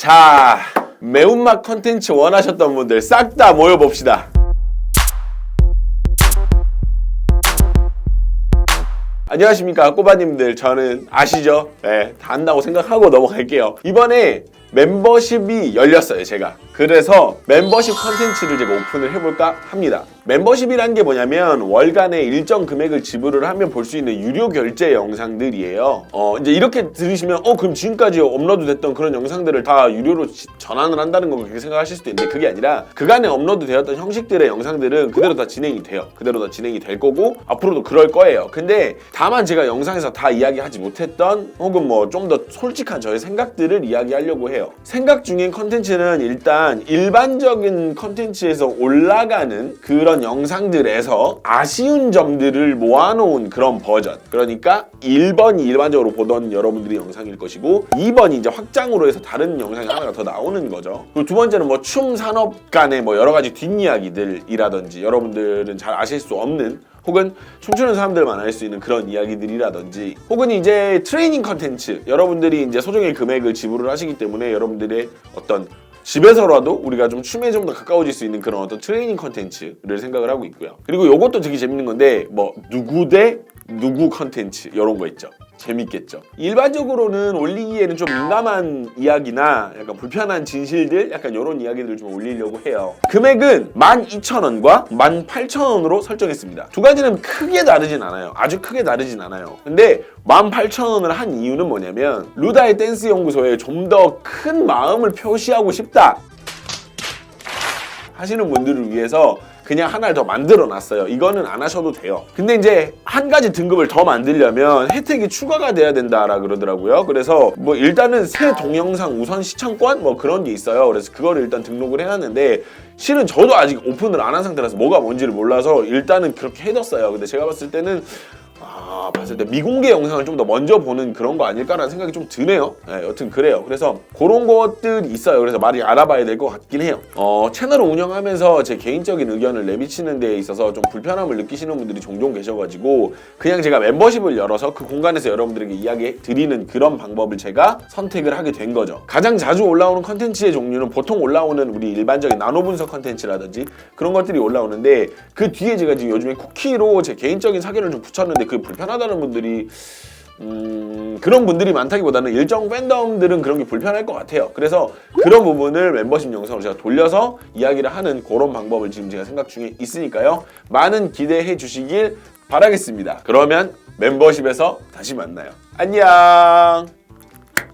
자, 매운맛 컨텐츠 원하셨던 분들 싹 다 모여봅시다. 안녕하십니까 꼬바님들 저는 아시죠? 네, 다 안다고 생각하고 넘어갈게요 이번에 멤버십이 열렸어요 제가. 그래서 멤버십 컨텐츠를 제가 오픈을 해볼까 합니다. 멤버십이란 게 뭐냐면 월간에 일정 금액을 지불을 하면 볼 수 있는 유료 결제 영상들이에요. 어 이제 이렇게 들으시면 어 그럼 지금까지 업로드 됐던 그런 영상들을 다 유료로 지- 전환을 한다는 거 그렇게 생각하실 수도 있는데 그게 아니라 그간에 업로드 되었던 형식들의 영상들은 그대로 다 진행이 돼요. 그대로 다 진행이 될 거고 앞으로도 그럴 거예요. 근데 다만 제가 영상에서 다 이야기하지 못했던 혹은 뭐 좀 더 솔직한 저의 생각들을 이야기하려고 해요. 생각 중인 컨텐츠는 일단 일반적인 컨텐츠에서 올라가는 그런 영상들에서 아쉬운 점들을 모아놓은 그런 버전. 그러니까 1번이 일반적으로 보던 여러분들의 영상일 것이고 2번이 이제 확장으로 해서 다른 영상이 하나가 더 나오는 거죠. 그리고 두 번째는 뭐 춤 산업 간의 뭐 여러 가지 뒷이야기들이라든지 여러분들은 잘 아실 수 없는 혹은 춤추는 사람들만 알 수 있는 그런 이야기들이라든지 혹은 이제 트레이닝 컨텐츠 여러분들이 이제 소정의 금액을 지불을 하시기 때문에 여러분들의 어떤 집에서라도 우리가 좀 춤에 좀 더 가까워질 수 있는 그런 어떤 트레이닝 컨텐츠를 생각을 하고 있고요. 그리고 이것도 되게 재밌는 건데 뭐 누구 대 누구 컨텐츠 이런 거 있죠. 재밌겠죠. 일반적으로는 올리기에는 좀 민감한 이야기나 약간 불편한 진실들 약간 이런 이야기들을 좀 올리려고 해요. 금액은 12,000원과 18,000원으로 설정했습니다. 두 가지는 크게 다르진 않아요. 아주 크게 다르진 않아요. 근데 18,000원을 한 이유는 뭐냐면 루다의 댄스 연구소에 좀 더 큰 마음을 표시하고 싶다. 하시는 분들을 위해서 그냥 하나를 더 만들어 놨어요. 이거는 안 하셔도 돼요. 근데 이제 한 가지 등급을 더 만들려면 혜택이 추가가 돼야 된다라 그러더라고요. 그래서 뭐 일단은 새 동영상 우선 시청권 뭐 그런 게 있어요. 그래서 그거를 일단 등록을 해놨는데 실은 저도 아직 오픈을 안 한 상태라서 뭐가 뭔지를 몰라서 일단은 그렇게 해뒀어요. 근데 제가 봤을 때는 아, 봤을 때 미공개 영상을 좀 더 먼저 보는 그런 거 아닐까라는 생각이 좀 드네요. 네, 여튼 그래요. 그래서 그런 것들이 있어요. 그래서 많이 알아봐야 될 것 같긴 해요. 어, 채널을 운영하면서 제 개인적인 의견을 내비치는 데 있어서 좀 불편함을 느끼시는 분들이 종종 계셔가지고 그냥 제가 멤버십을 열어서 그 공간에서 여러분들에게 이야기 드리는 그런 방법을 제가 선택을 하게 된 거죠. 가장 자주 올라오는 컨텐츠의 종류는 보통 올라오는 우리 일반적인 나노 분석 컨텐츠라든지 그런 것들이 올라오는데 그 뒤에 제가 지금 요즘에 쿠키로 제 개인적인 사견을 좀 붙였는데 그게 불편하다는 분들이 음, 그런 분들이 많다기보다는 일정 팬덤들은 그런 게 불편할 것 같아요. 그래서 그런 부분을 멤버십 영상으로 제가 돌려서 이야기를 하는 그런 방법을 지금 제가 생각 중에 있으니까요. 많은 기대해 주시길 바라겠습니다. 그러면 멤버십에서 다시 만나요. 안녕!